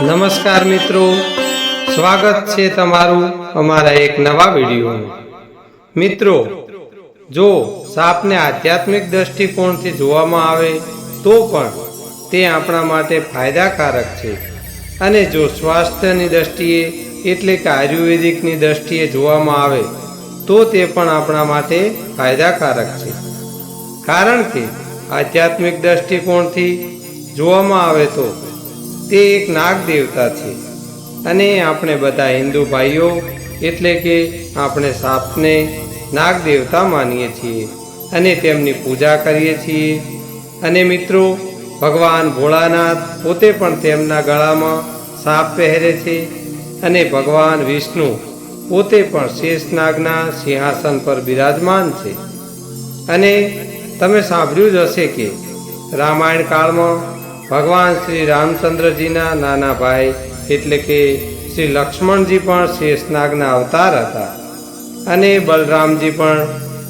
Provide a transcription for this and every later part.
નમસ્કાર મિત્રો. સ્વાગત છે તમારું અમારા એક નવા વિડીયોનું મિત્રો, જો સાપને આધ્યાત્મિક દ્રષ્ટિકોણથી જોવામાં આવે, તો પણ તે આપણા માટે ફાયદાકારક છે. અને જો સ્વાસ્થ્યની દ્રષ્ટિએ એટલે કે આયુર્વેદિકની દ્રષ્ટિએ જોવામાં આવે, તો તે પણ આપણા માટે ફાયદાકારક છે. કારણ કે આધ્યાત્મિક દ્રષ્ટિકોણથી જોવામાં આવે તો તે એક નાગ દેવતા છે. અને આપણે બધા હિન્દુ ભાઈઓ, એટલે કે આપણે સાપને નાગ દેવતા માનીએ છીએ અને તેમની પૂજા કરીએ છીએ. અને મિત્રો, ભગવાન ભોળાનાથ પોતે પણ તેમના ગળામાં સાપ પહેરે છે અને ભગવાન વિષ્ણુ પોતે પણ શેષનાગના સિંહાસન પર બિરાજમાન છે. અને તમે સાંભળ્યું જ હશે કે રામાયણ કાળમાં ભગવાન શ્રી રામચંદ્રજીના નાના ભાઈ, એટલે કે શ્રી લક્ષ્મણજી પણ શેષનાગના અવતાર હતા. અને બલરામજી પણ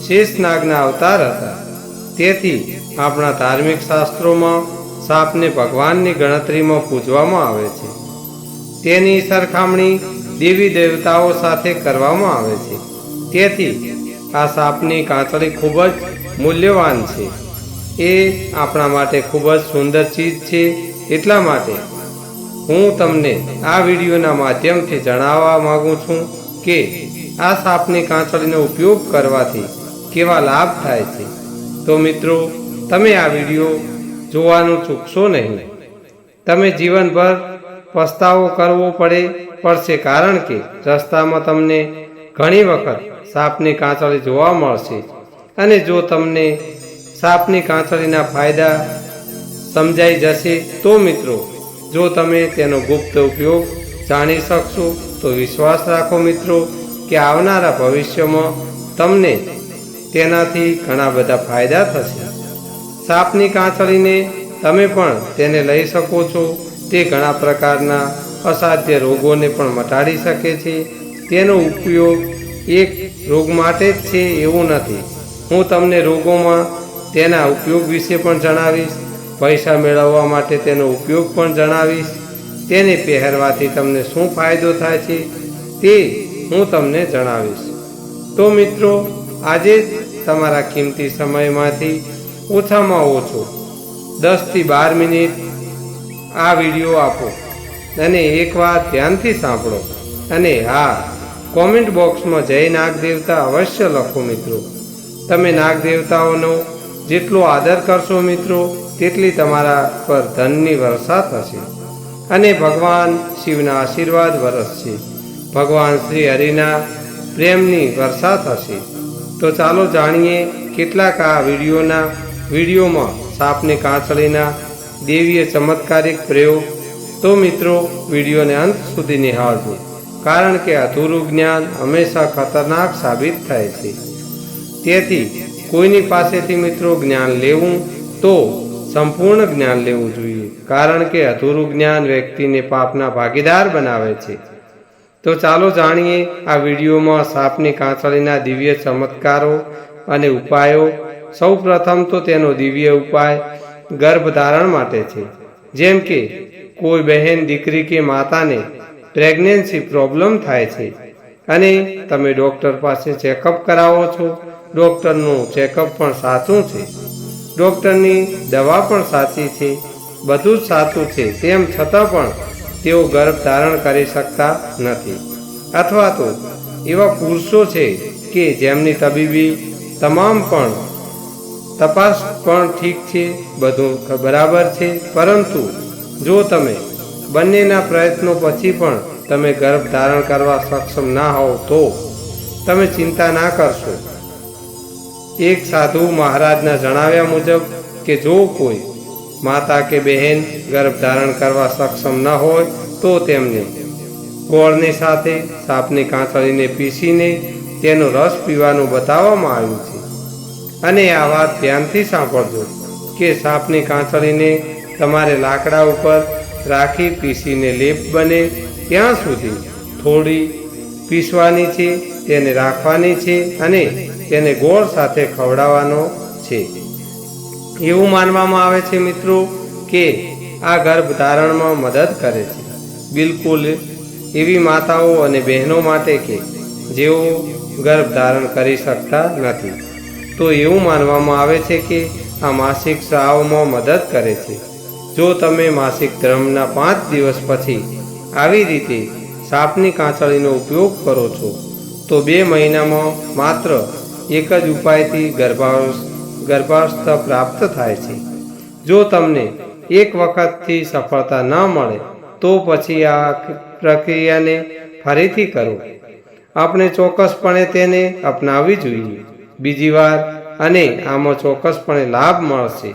શેષનાગના અવતાર હતા. તેથી આપણા ધાર્મિક શાસ્ત્રોમાં સાપને ભગવાનની ગણતરીમાં પૂજવામાં આવે છે. તેની સરખામણી દેવી દેવતાઓ સાથે કરવામાં આવે છે. તેથી આ સાપની કાંચળી ખૂબ જ મૂલ્યવાન છે. એ આપણા માટે ખૂબ જ સુંદર ચીજ છે. એટલા માટે હું તમને આ વિડીયોના માધ્યમથી જણાવવા માગું છું કે આ સાપની કાંસળીનો ઉપયોગ કરવાથી કેવા લાભ થાય છે. તો મિત્રો, તમે આ વીડિયો જોવાનું ચૂકશો નહીં. તમે જીવનભર પસ્તાવો કરવો પડે, પડશે કારણ કે રસ્તામાં તમને ઘણી વખત સાપની કાંસળી જોવા મળશે. અને જો તમને સાપની કાંચળીના ફાયદા સમજાઈ જશે તો મિત્રો, જો તમે તેનો ગુપ્ત ઉપયોગ જાણી શકશો, તો વિશ્વાસ રાખો મિત્રો કે આવનારા ભવિષ્યમાં તમને તેનાથી ઘણા બધા ફાયદા થશે. સાપની કાંચળીને તમે પણ તેને લઈ શકો છો. તે ઘણા પ્રકારના અસાધ્ય રોગોને પણ મટાડી શકે છે. તેનો ઉપયોગ એક રોગ માટે જ છે એવું નથી. હું તમને રોગોમાં તેના ઉપયોગ વિશે પણ જણાવીશ. પૈસા મેળવવા માટે તેનો ઉપયોગ પણ જણાવીશ. તેને પહેરવાથી તમને શું ફાયદો થાય છે તે હું તમને જણાવીશ. તો મિત્રો, આજે તમારા કિંમતી સમયમાંથી ઓછામાં ઓછો દસથી બાર મિનિટ આ વીડિયો આપો. અને એકવાર ધ્યાનથી સાંભળો. અને હા, કોમેન્ટ બોક્સમાં જય નાગ દેવતા અવશ્ય લખો મિત્રો. તમે નાગ દેવતાઓનો જેટલો આદર કરશો મિત્રો, તેટલી તમારા પર ધનની વર્ષા થશે અને ભગવાન શિવના આશીર્વાદ વરસશે. ભગવાન શ્રી હરિના પ્રેમની વર્ષા થશે તો ચાલો જાણીએ કેટલાક આ વિડીયોના વિડીયોમાં સાપને કાંચળીના દેવીએ ચમત્કારિક પ્રયોગ. તો મિત્રો, વિડીયોને અંત સુધી નિહાળજો. કારણ કે અધૂરું જ્ઞાન હંમેશા ખતરનાક સાબિત થાય છે. તેથી કોઈની પાસેથી મિત્રો જ્ઞાન લેવું, તો સંપૂર્ણ જ્ઞાન લેવું જોઈએ. કારણ કે અધૂરું જ્ઞાન વ્યક્તિને પાપના ભાગીદાર બનાવે છે. તો ચાલો જાણીએ, આ વિડીયોમાં સાપની કાંસળીના દિવ્ય ચમત્કારો અને ઉપાયો. સૌ પ્રથમ તો તેનો દિવ્ય ઉપાય ગર્ભધારણ માટે છે. જેમ કે, કોઈ બહેન દીકરી કે માતાને પ્રેગ્નન્સી પ્રોબ્લેમ થાય છે અને તમે ડૉક્ટર પાસે ચેકઅપ કરાવો છો ડૉક્ટરનું ચેકઅપ પણ સાચું છે. ડૉક્ટરની દવા પણ સાચી છે. બધું જ સાચું છે. તેમ છતાં પણ તેઓ ગર્ભ ધારણ કરી શકતા નથી. અથવા તો એવા પુરુષો છે કે જેમની તબીબી તમામ પણ તપાસ પણ ઠીક છે, બધું બરાબર છે. પરંતુ જો તમે બંનેના પ્રયત્નો પછી પણ તમે ગર્ભ ધારણ કરવા સક્ષમ ના હોવ તો તમે ચિંતા ના કરશો. એક સાધુ મહારાજના જણાવ્યા મુજબ કે જો કોઈ માતા કે બહેન ગર્ભ ધારણ કરવા સક્ષમ ન હોય, તો તેમને ગોળની સાથે સાપની કાંચળીને પીસીને તેનો રસ પીવાનું બતાવવામાં આવ્યું છે. અને આ વાત ધ્યાનથી સાંભળજો કે સાપની કાંચળીને તમારે લાકડા ઉપર રાખી પીસીને લેપ બને ત્યાં સુધી થોડી પીસવાની છે તેને રાખવાની છે અને તેને ગોળ સાથે ખવડાવવાનો છે. એવું માનવામાં આવે છે મિત્રો કે આ ગર્ભ ધારણમાં મદદ કરે છે. બિલકુલ એવી માતાઓ અને બહેનો માટે કે જેઓ ગર્ભ ધારણ કરી શકતા નથી. તો એવું માનવામાં આવે છે કે આ માસિક સ્રાવમાં મદદ કરે છે. જો તમે માસિક ધર્મના પાંચ દિવસ પછી આવી રીતે સાપની કાંચળીનો ઉપયોગ કરો છો તો બે મહિનામાં માત્ર એક જ ઉપાયથી ગર્ભાવસ ગર્ભાવસ્થા પ્રાપ્ત થાય છે. જો તમને એક વખતથી સફળતા ન મળે, તો પછી આ પ્રક્રિયાને ફરીથી કરો. આપણે ચોક્કસપણે તેને અપનાવવી જોઈએ. બીજી વાર અને આમાં ચોક્કસપણે લાભ મળશે.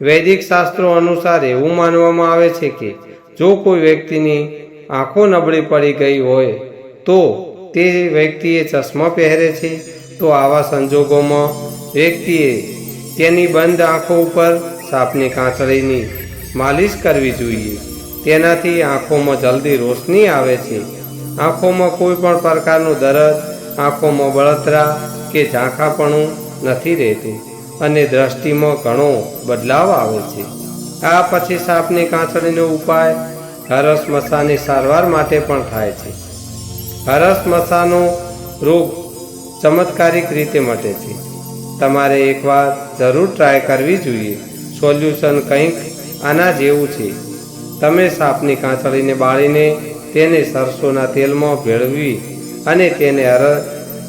વૈદિક શાસ્ત્રો અનુસાર એવું માનવામાં આવે છે કે, જો કોઈ વ્યક્તિની આંખો નબળી પડી ગઈ હોય, તો તે વ્યક્તિએ ચશ્મા પહેરે છે, તો આવા સંજોગોમાં વ્યક્તિએ તેની બંધ આંખો ઉપર સાપની કાંચળીની માલિશ કરવી જોઈએ. તેનાથી આંખોમાં જલ્દી રોશની આવે છે. આંખોમાં કોઈ પણ પ્રકારનું દરદ, આંખોમાં બળતરા કે ઝાંખાપણું નથી રહેતું અને દ્રષ્ટિમાં ઘણો બદલાવ આવે છે. આ પછી સાપની કાંચળીનો ઉપાય હરસ મસાની સારવાર માટે પણ થાય છે. હરસ મસાનો રોગ ચમત્કારિક રીતે મટે છે. તમારે એકવાર જરૂર ટ્રાય કરવી જોઈએ. સોલ્યુશન કંઈક આના જેવું છે. તમે સાપની કાંચળીને બાળીને તેને સરસોના તેલમાં ભેળવી અને તેને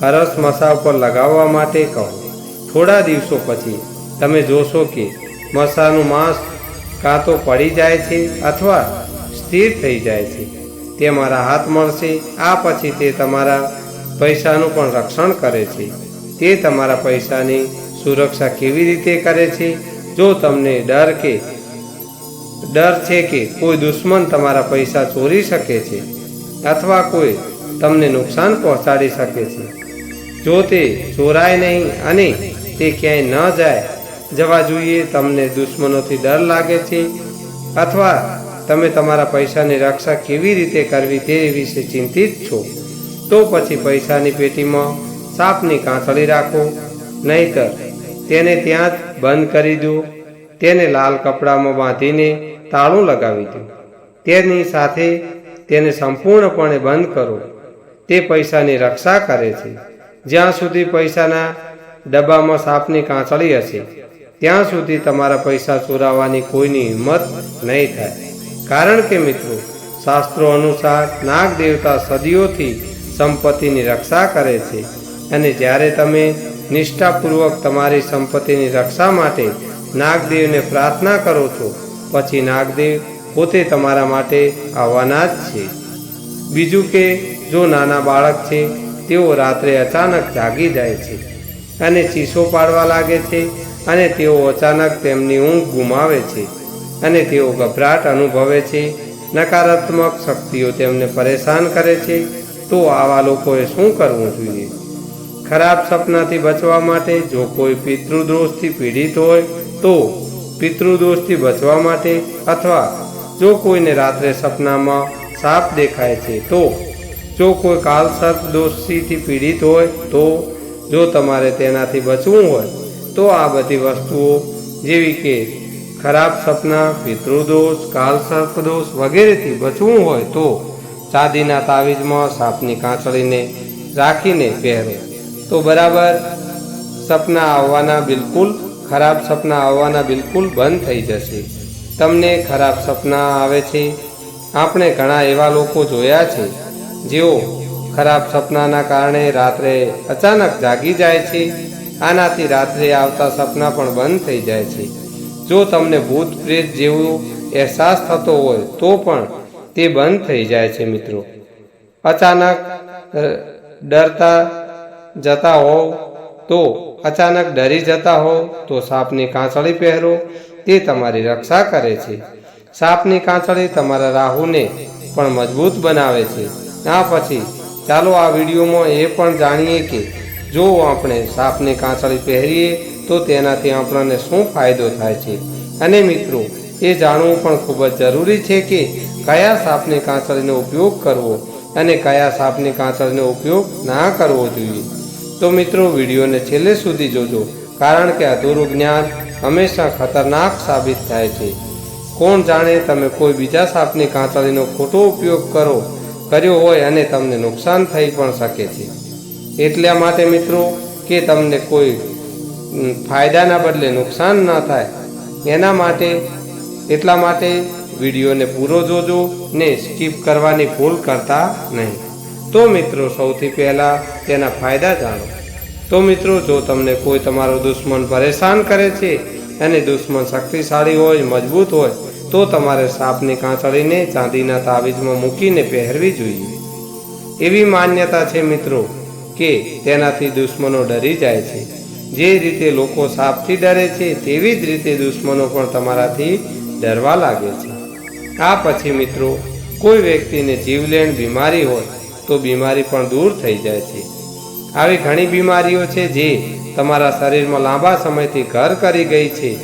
હરસ મસા ઉપર લગાવવા માટે કહો. થોડા દિવસો પછી તમે જોશો કે મસાનું માંસ કાં તો પડી જાય છે અથવા સ્થિર થઈ જાય છે. તેમાં હાથ મળશે, આ પછી તે તમારા પૈસાનું પણ રક્ષણ કરે છે. તે તમારા પૈસાની સુરક્ષા કેવી રીતે કરે છે? જો તમને ડર કે, ડર છે કે કોઈ દુશ્મન તમારા પૈસા ચોરી શકે છે અથવા કોઈ તમને નુકસાન પહોંચાડી શકે છે. જો તે ચોરાય નહીં અને તે ક્યાંય ન જાય, જવા જોઈએ, તમને દુશ્મનોથી ડર લાગે છે અથવા તમે તમારા પૈસાની રક્ષા કેવી રીતે કરવી તે વિશે ચિંતિત છો, તો પછી પૈસાની પેટીમાં સાપની કાંસળી રાખો, નહીતર તેને ત્યાં જ બંધ કરી દો, તેને લાલ કપડામાં બાંધીને તાળું લગાવી દો. તેની સાથે તેને સંપૂર્ણપણે બંધ કરો. તે પૈસાની રક્ષા કરે છે. જ્યાં સુધી પૈસાના ડબ્બામાં સાપની કાંસળી હશે, ત્યાં સુધી તમારા પૈસા ચોરાવવાની કોઈની હિંમત નહીં થાય. કારણ કે મિત્રો, શાસ્ત્રો અનુસાર નાગ દેવતા સદીઓથી સંપત્તિની રક્ષા કરે છે અને જ્યારે તમે નિષ્ઠાપૂર્વક તમારી સંપત્તિની રક્ષા માટે નાગદેવને પ્રાર્થના કરો છો, પછી નાગદેવ પોતે તમારા માટે આવવાના જ છે. બીજું કે, જો નાના બાળક છે, તેઓ રાત્રે અચાનક જાગી જાય છે અને ચીસો પાડવા લાગે છે અને તેઓ અચાનક તેમની ઊંઘ ગુમાવે છે. અને તેઓ ગભરાટ અનુભવે છે, નકારાત્મક શક્તિઓ તેમને પરેશાન કરે છે, તો આવા લોકોએ શું કરવું જોઈએ? ખરાબ સપનાથી બચવા માટે જો કોઈ પિતૃદોષથી પીડિત હોય, તો પિતૃદોષથી બચવા માટે અથવા જો કોઈને રાત્રે સપનામાં સાપ દેખાય છે, તો જો કોઈ કાલસર્પ દોષથી પીડિત હોય, તો જો તમારે તેનાથી બચવું હોય, તો આ બધી વસ્તુઓ જેવી કે ખરાબ સપના, પિતૃદોષ, કાલ સર્પદોષ વગેરેથી બચવું હોય તો ચાંદીના તાવીજમાં સાપની કાંચળીને રાખીને પહેરો. તો બરાબર, સપના આવવાના બિલકુલ, ખરાબ સપના આવવાના બિલકુલ બંધ થઈ જશે. તમને ખરાબ સપના આવે છે? આપણે ઘણા એવા લોકો જોયા છે, જેઓ ખરાબ સપનાના કારણે રાત્રે અચાનક જાગી જાય છે. આનાથી રાત્રે આવતા સપના પણ બંધ થઈ જાય છે. જો તમને ભૂત પ્રેત જેવો અહેસાસ થતો હોય, તો પણ તે બંધ થઈ જાય છે મિત્રો. અચાનક ડરતા જતા હોવ તો, અચાનક ડરી જતા હોવ તો સાપની કાંસળી પહેરો, તે તમારી રક્ષા કરે છે. સાપની કાંસળી તમારા રાહુને પણ મજબૂત બનાવે છે. આ પછી, ચાલો આ વિડીયોમાં એ પણ જાણીએ કે, જો આપણે સાપની કાંસળી પહેરીએ તો તેનાથી આપણને શું ફાયદો થાય છે? અને મિત્રો, એ જાણવું પણ ખૂબ જ જરૂરી છે કે કયા સાપની કાંસળીનો ઉપયોગ કરવો અને કયા સાપની કાંચળીનો ઉપયોગ ના કરવો જોઈએ. તો મિત્રો, વિડીયોને છેલ્લે સુધી જોજો, કારણ કે અધૂરું જ્ઞાન હંમેશા ખતરનાક સાબિત થાય છે. કોણ જાણે તમે કોઈ બીજા સાપની કાંતળીનો ખોટો ઉપયોગ કરો, કર્યો હોય અને તમને નુકસાન થઈ પણ શકે છે. એટલા માટે મિત્રો, કે તમને કોઈ ફાયદાના બદલે નુકસાન ન થાય. એના માટે, એટલા માટે વિડીયોને પૂરો જોજો ને સ્કીપ કરવાની ભૂલ કરતા નહીં. તો મિત્રો, સૌથી પહેલાં તેના ફાયદા જાણો. તો મિત્રો, જો તમને કોઈ તમારો દુશ્મન પરેશાન કરે છે અને દુશ્મન શક્તિશાળી હોય, મજબૂત હોય, તો તમારે સાપની કાંસળીને ચાંદીના તાવીજમાં મૂકીને પહેરવી જોઈએ. એવી માન્યતા છે મિત્રો કે તેનાથી દુશ્મનો ડરી જાય છે. જે રીતે લોકો સાપથી ડરે છે, તેવી જ રીતે દુશ્મનો પણ તમારાથી ડરવા લાગે છે. આ પછી મિત્રો, કોઈ વ્યક્તિને જીવલેણ બીમારી હોય, તો બીમારી પણ દૂર થઈ જાય છે. આવી ઘણી બીમારીઓ છે જે તમારા શરીરમાં લાંબા સમયથી ઘર કરી ગઈ છે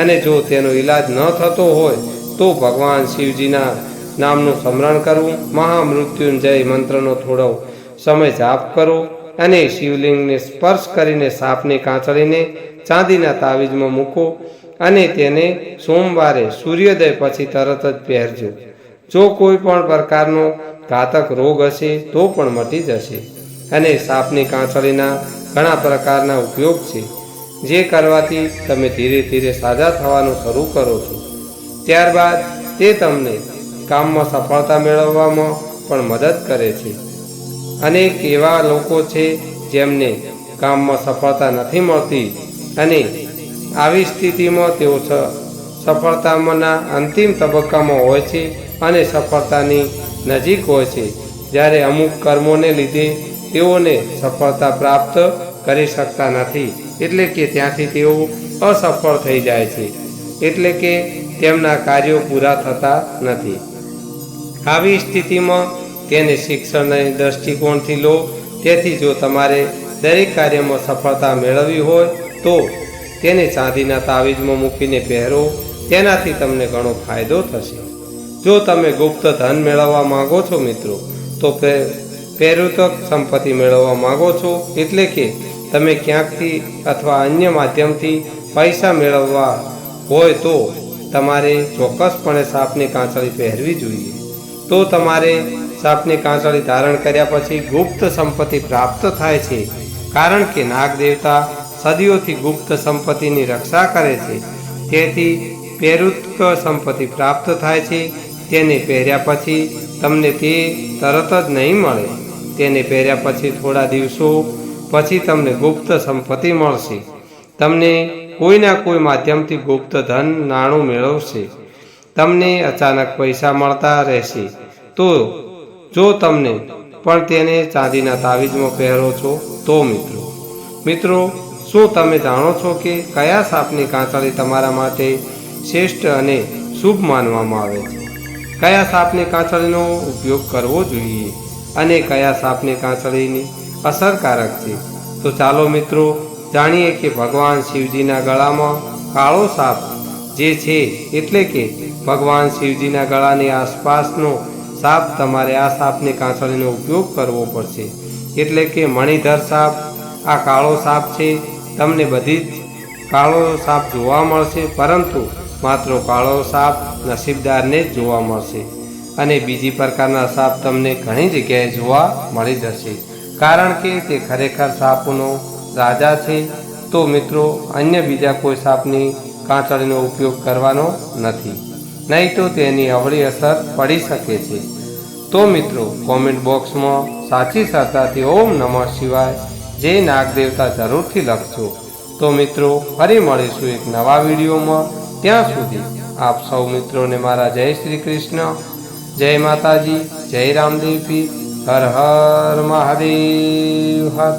અને જો તેનો ઈલાજ ન થતો હોય, તો ભગવાન શિવજીના નામનું સ્મરણ કરવું, મહામૃત્યુંજય મંત્રનો થોડો સમય જાપ કરો અને શિવલિંગને સ્પર્શ કરીને સાપને કાંચળીને ચાંદીના તાવીજમાં મૂકો અને તેને સોમવારે સૂર્યોદય પછી તરત જ પહેરજો. જો કોઈ પણ પ્રકારનો ઘાતક રોગ હશે તો પણ મટી જશે. અને સાપની કાંચળીના ઘણા પ્રકારના ઉપયોગ છે, જે કરવાથી તમે ધીરે ધીરે સાજા થવાનું શરૂ કરો છો. ત્યારબાદ તે તમને કામમાં સફળતા મેળવવામાં પણ મદદ કરે છે. અનેક એવા લોકો છે જેમને કામમાં સફળતા નથી મળતી અને આવી સ્થિતિમાં તેઓ સફળતામાંના અંતિમ તબક્કામાં હોય છે અને સફળતાની નજીક હોય છે. જ્યારે અમુક કર્મોને લીધે તેઓને સફળતા પ્રાપ્ત કરી શકતા નથી. એટલે કે ત્યાંથી તેઓ અસફળ થઈ જાય છે. એટલે કે તેમના કાર્યો પૂરા થતા નથી. આવી સ્થિતિમાં તેને શિક્ષણના દૃષ્ટિકોણથી લો. તેથી જો તમારે દરેક કાર્યમાં સફળતા મેળવવી હોય, તો તેને ચાંદીના તાવીજમાં મૂકીને પહેરો. તેનાથી તમને ઘણો ફાયદો થશે. જો તમે ગુપ્ત ધન મેળવવા માંગો છો મિત્રો, તો પ્રેરિતક સંપત્તિ મેળવવા માંગો છો, એટલે કે તમે ક્યાંકથી અથવા અન્ય માધ્યમથી પૈસા મેળવવા હોય તો તમારે ચોક્કસપણે સાપની કાંચળી પહેરવી જોઈએ. તો તમારે સાપની કાંચળી ધારણ કર્યા પછી ગુપ્ત સંપત્તિ પ્રાપ્ત થાય છે. કારણ કે નાગ દેવતા સદીઓથી ગુપ્ત સંપત્તિની રક્ષા કરે છે. તેથી પેરુત્ક સંપત્તિ પ્રાપ્ત થાય છે. તેને પહેર્યા પછી તમને તે તરત જ નહીં મળે. તેને પહેર્યા પછી થોડા દિવસો પછી તમને ગુપ્ત સંપત્તિ મળશે. તમને કોઈના કોઈ માધ્યમથી ગુપ્ત ધન નાણું મેળવશે. તમને અચાનક પૈસા મળતા રહેશે. તો જો તમને પણ તેને ચાંદીના તાવીજમાં પહેરો છો, તો મિત્રો મિત્રો, શું તમે જાણો છો કે કયા સાપની કાંચળી તમારા માટે શ્રેષ્ઠ અને શુભ માનવામાં આવે છે? કયા સાપની કાંચળીનો ઉપયોગ કરવો જોઈએ અને કયા સાપની કાંચળીની અસરકારક છે? તો ચાલો મિત્રો, જાણીએ કે ભગવાન શિવજીના ગળામાં કાળો સાપ જે છે, એટલે કે ભગવાન શિવજીના ગળાની આસપાસનો સાપ તમારે આ સાપની કાંસળીનો ઉપયોગ કરવો પડશે. એટલે કે મણિધર સાપ, આ કાળો સાપ છે, તમને બધી જ કાળો સાપ જોવા મળશે, પરંતુ માત્ર કાળો સાપ નસીબદારને જ જોવા મળશે. અને બીજી પ્રકારના સાપ તમને ઘણી જગ્યાએ જોવા મળી જશે. કારણ કે તે ખરેખર સાપનો રાજા છે. તો મિત્રો, અન્ય બીજા કોઈ સાપની કાંચળીનો ઉપયોગ કરવાનો નથી. નહીં તો તેની અવળી અસર પડી શકે છે. તો મિત્રો કોમેન્ટ બોક્સમાં સાચી શ્રદ્ધાથી ઓમ નમઃ શિવાય જય નાગ દેવતા જરૂરથી લખજો. તો મિત્રો, ફરી મળીશું એક નવા વિડીયોમાં. ત્યાં સુધી આપ સૌ મિત્રોને મારા જય શ્રી કૃષ્ણ, જય માતાજી, જય રામદેવપી હર હર મહાદેવ, હર